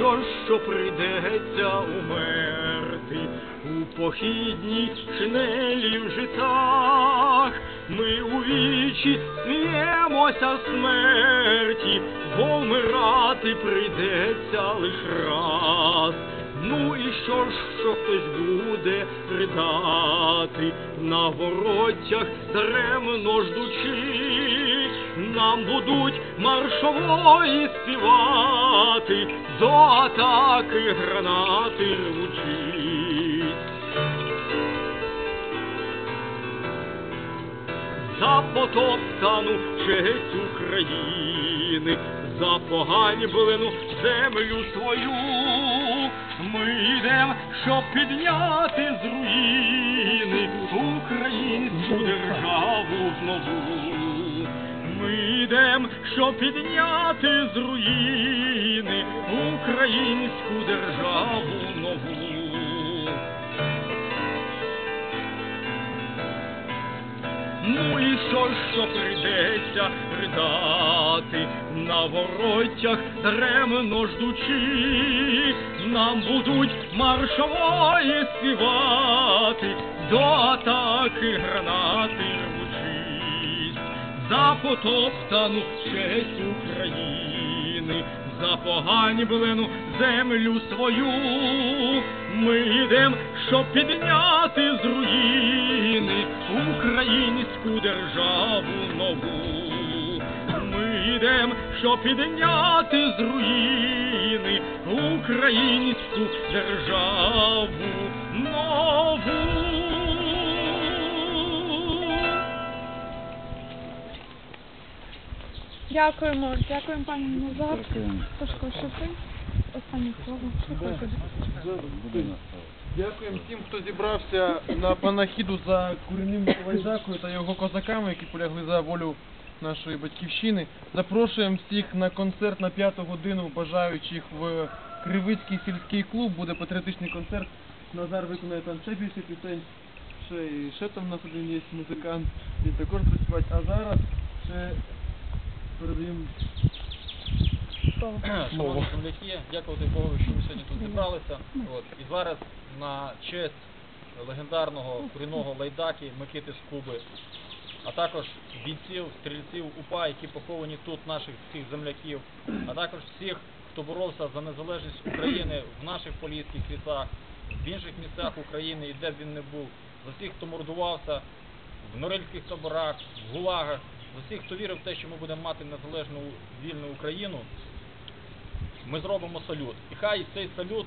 що, що прийдеться умерти у похідній шинелі в житах. Ми у вічі сміємося смерті, бо вмирати прийдеться лиш раз. Ну і що ж, що хтось буде ридати на воротях даремно ждучи, нам будуть маршової співати, до атаки гранати рвучись. За потоптану честь України, за поганьблену землю свою. Ми йдем, щоб підняти з руїни українську державу знову. Ми йдем, щоб підняти з руїни українську державу нову. Ну і що, що прийдеться ридати на воротях даремно ждучи, нам будуть маршової співати, до атаки гранати потоптану честь України, за поганьблену землю свою. Ми йдем, щоб підняти з руїни українську державу нову. Ми йдем, щоб підняти з руїни українську державу Дякуємо, дякуємо пані Назар. Сашко, що ти? Останнє слово. Що хочете? Дякуємо всім, хто зібрався на панахіду за куреним Вайдакою та його козаками, які полягли за волю нашої батьківщини. Запрошуємо всіх на концерт на п'яту годину бажаючих в Кривицький сільський клуб. Буде патріотичний концерт. Назар виконає там ще більше пісень. Ще, і- ще там у нас один є музикант. Він також співати. А зараз ще передаємо Слово. Шановні земляки, дякувати Богу, що ми сьогодні тут зібралися. От. І зараз на честь легендарного корінного лайдаки Микити Скуби, а також бійців, стрільців УПА, які поховані тут, наших всіх земляків, а також всіх, хто боровся за незалежність України в наших поліських лісах, в інших місцях України і де б він не був, за всіх, хто мордувався в норильських таборах, в гулагах, за всіх, хто вірив в те, що ми будемо мати незалежну вільну Україну ми зробимо салют. І хай цей салют,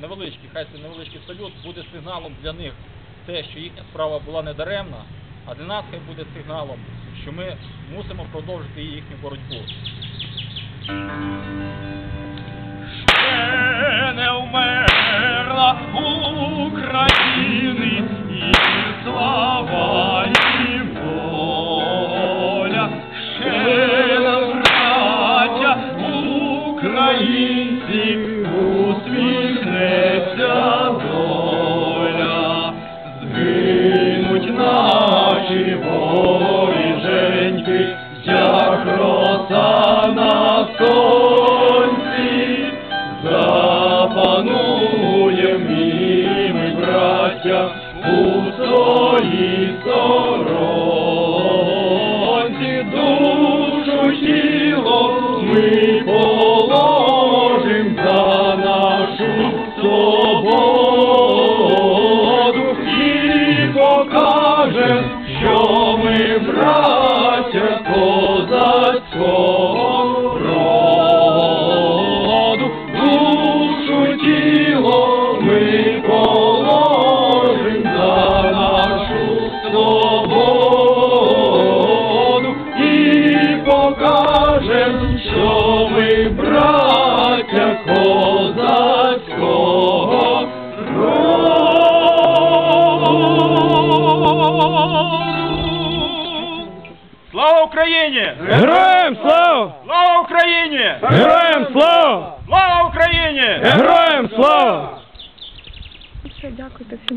невеличкий, хай цей невеличкий салют буде сигналом для них те, що їхня справа була не даремна, а для нас хай буде сигналом, що ми мусимо продовжити їхню боротьбу. Ще не вмерла українці, усміхнеться доля. Згинуть наші воріженьки, як роса на сонці, запануєм і ми, браття, у своїй сторонці, душу тіло ми положим Україні! Героям слава! Слава Україні! Героям слава! Слава Україні! Героям слава! Дякую всім.